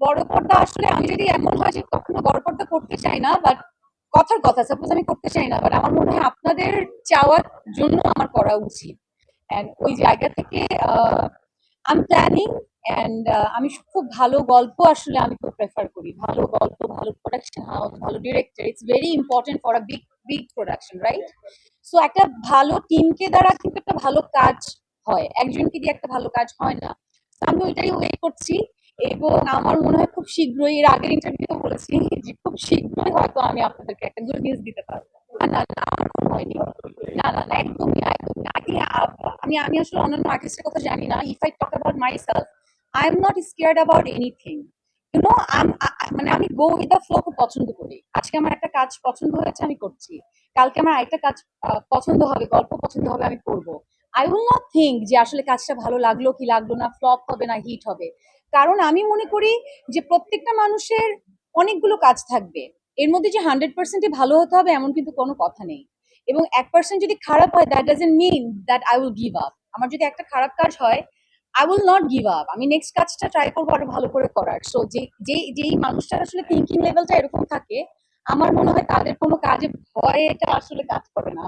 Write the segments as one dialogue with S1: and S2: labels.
S1: বড় পর্দা আসলে আমি যদি এমন হয় যে কখনো বড় পর্দা করতে চাই না বাট কথার কথা সাপোজ আমি করতে চাই না বাট আমার মনে হয় আপনাদের চাওয়ার জন্য আমার করা উচিত। অ্যান্ড ওই জায়গা থেকে আম প্ল্যানিং অ্যান্ড আমি খুব ভালো গল্প আসলে আমি খুব প্রেফার করি। ভালো গল্প, ভালো প্রোডাকশন হাউস ভালো director it's very important for a big big production right so একটা ভালো টিমকে দ্বারা কিন্তু একটা ভালো কাজ হয়। একজনকে দিয়ে একটা ভালো কাজ হয় না। আমি ওইটাই ওয়েট করছি। এবং আমার মনে হয় খুব শীঘ্রই, এর আগের ইন্টারভিউতে বলেছি যে খুব শীঘ্রই হয়তো আমি আপনাদেরকে একটা গুড নিউজ দিতে পারব। না না না, আমার হয়নি না না না, একদমই একদমই না। আমি আমি আসলে অন্যান্য আর্টিস্টের কথা জানি না। If I talk about myself I am not scared about anything you know মানে আমি গো উইথ দ্য ফ্লো খুব পছন্দ করি। আজকে আমার একটা কাজ পছন্দ হয়েছে, আমি করছি। কালকে আমার আরেকটা কাজ পছন্দ হবে, গল্প পছন্দ হবে, আমি করব। আই উইল নট থিঙ্ক যে আসলে কাজটা ভালো লাগল কি লাগল না ফ্লপ হবে না হিট হবে। কারণ আমি মনে করি যে প্রত্যেকটা মানুষের অনেকগুলো কাজ থাকবে। এর মধ্যে যে হান্ড্রেড পার্সেন্টই ভালো হতে হবে এমন কিন্তু কোনো কথা নেই। এবং এক পার্সেন্ট যদি খারাপ হয় that doesn't mean that I will give up আমার যদি একটা খারাপ কাজ হয় I will not give up আমি নেক্সট কাজটা ট্রাই করব আরও ভালো করে করার। সো যে যে, যেই মানুষটার আসলে থিঙ্কিং লেভেলটা এরকম থাকে, আমার মনে হয় তাদের কোনো কাজে ভয় এটা আসলে কাজ করে না।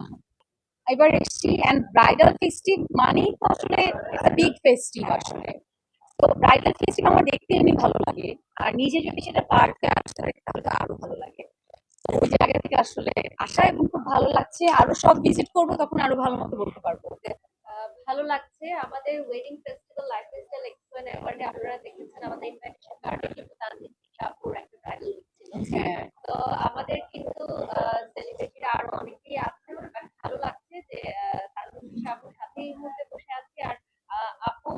S1: এবার এসছি অ্যান্ড ব্রাইডাল ফেস্টিভ মানেই তো আসলে বিগ ফেস্টিভ আসলে। তো ব্রাইডাল ফেস্টিভ আমার দেখতে এমনি ভালো লাগে আর নিজে যদি সেটা পারতে আসতে পারি তাহলে তো আরও ভালো লাগে। ওই জায়গা থেকে আসলে আশা এবং খুব ভালো লাগছে আরও সব ভিজিট করব তখন আরও ভালো মতো বলতে পারব।
S2: ভালো লাগছে। আমাদের ওয়েডিং ফেস্টিভ্যাল লাইফস্টাইল এক্সপোয়েন্ট অ্যাওয়ার্ডে আপনারা দেখেছেন আমাদের ইনভাইটেশন কার্ডে কিন্তু শাহপুর একটা ছিল
S1: হ্যাঁ।
S2: তো আমাদের কিন্তু সেলিব্রিটিরা আরও অনেকেই আছে বাট ভালো লাগছে যে আহ, তানজিদ শাহপুর সাথে এই মুহূর্তে বসে আছে। আর আপু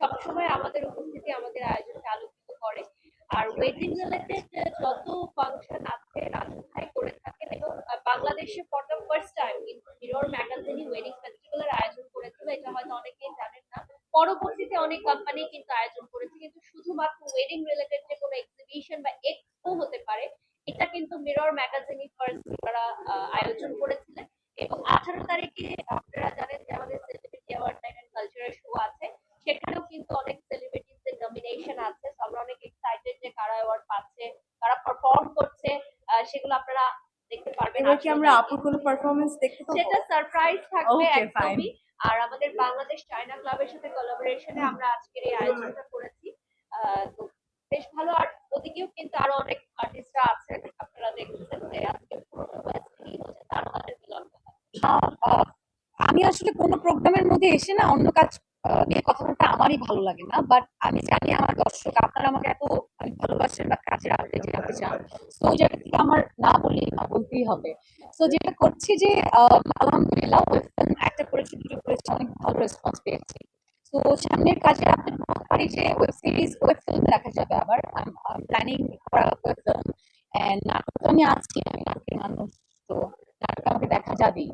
S2: সবসময় আমাদের উপস্থিতি আমাদের আয়োজনকে আলোকিত করে। আর ওয়েডিং রিলেটেড যত ফাংশন আছে রাজু ভাই করে থাকেন এবং বাংলাদেশে for the first time mirror ম্যাগাজিনই wedding ফেস্টিভ্যালের আয়োজন করেছিল। এটা হয়তো অনেকেই জানেন না। পরবর্তীতে অনেক কোম্পানি কিন্তু আয়োজন করেছে। কিন্তু শুধুমাত্র ওয়েডিং রিলেটেড যে কোনো এক্সিবিশন বা এক্সপো হতে পারে, এটা কিন্তু মিরর ম্যাগাজিনই ফার্স্ট তারা আয়োজন করেছিলেন। এবং আঠারো তারিখে সেগুলো আপনারা দেখতে পারবেন
S3: এবার কি আমরা আপুর কোনো পারফরমেন্স দেখতে পাবো?
S2: সেটা সারপ্রাইজ থাকবে একদমই। আর আমাদের বাংলাদেশ চায়না ক্লাবের সাথে কোলাবোরেশনে আমরা আজকের এই আয়োজনটা করেছি। তো বেশ ভালো। আর ওদিকেও কিন্তু আরও অনেক আর্টিস্টরা আছেন। আপনারা দেখতেছেন যে আজকে
S1: আমি আসলে কোনো প্রোগ্রামের মধ্যে এসে না অন্য কাজ আহ, নিয়ে কথা বলতে আমারই ভালো লাগে না বাট আমি জানি আমার দর্শক আপনারা আমাকে এত মানে ভালোবাসেন বা কাজের আপডেট জানতে চান তো ওই জায়গা থেকে আমার না বলি না বলতেই হবে। তো যেটা করছি যে আলহামদুলিল্লাহ ওয়েব ফিল্ম একটা করেছি দুটো করেছি অনেক ভালো রেসপন্স পেয়েছি। তো সামনের কাজে আপনি বলতে পারি যে ওয়েব সিরিজ ওয়েব ফিল্ম দেখা যাবে আবার। প্ল্যানিং করা ওয়েব ফিল্ম নাটক তো আমি আছি আমি নাটকের মানুষ তো নাটক আমাকে দেখা যাবেই।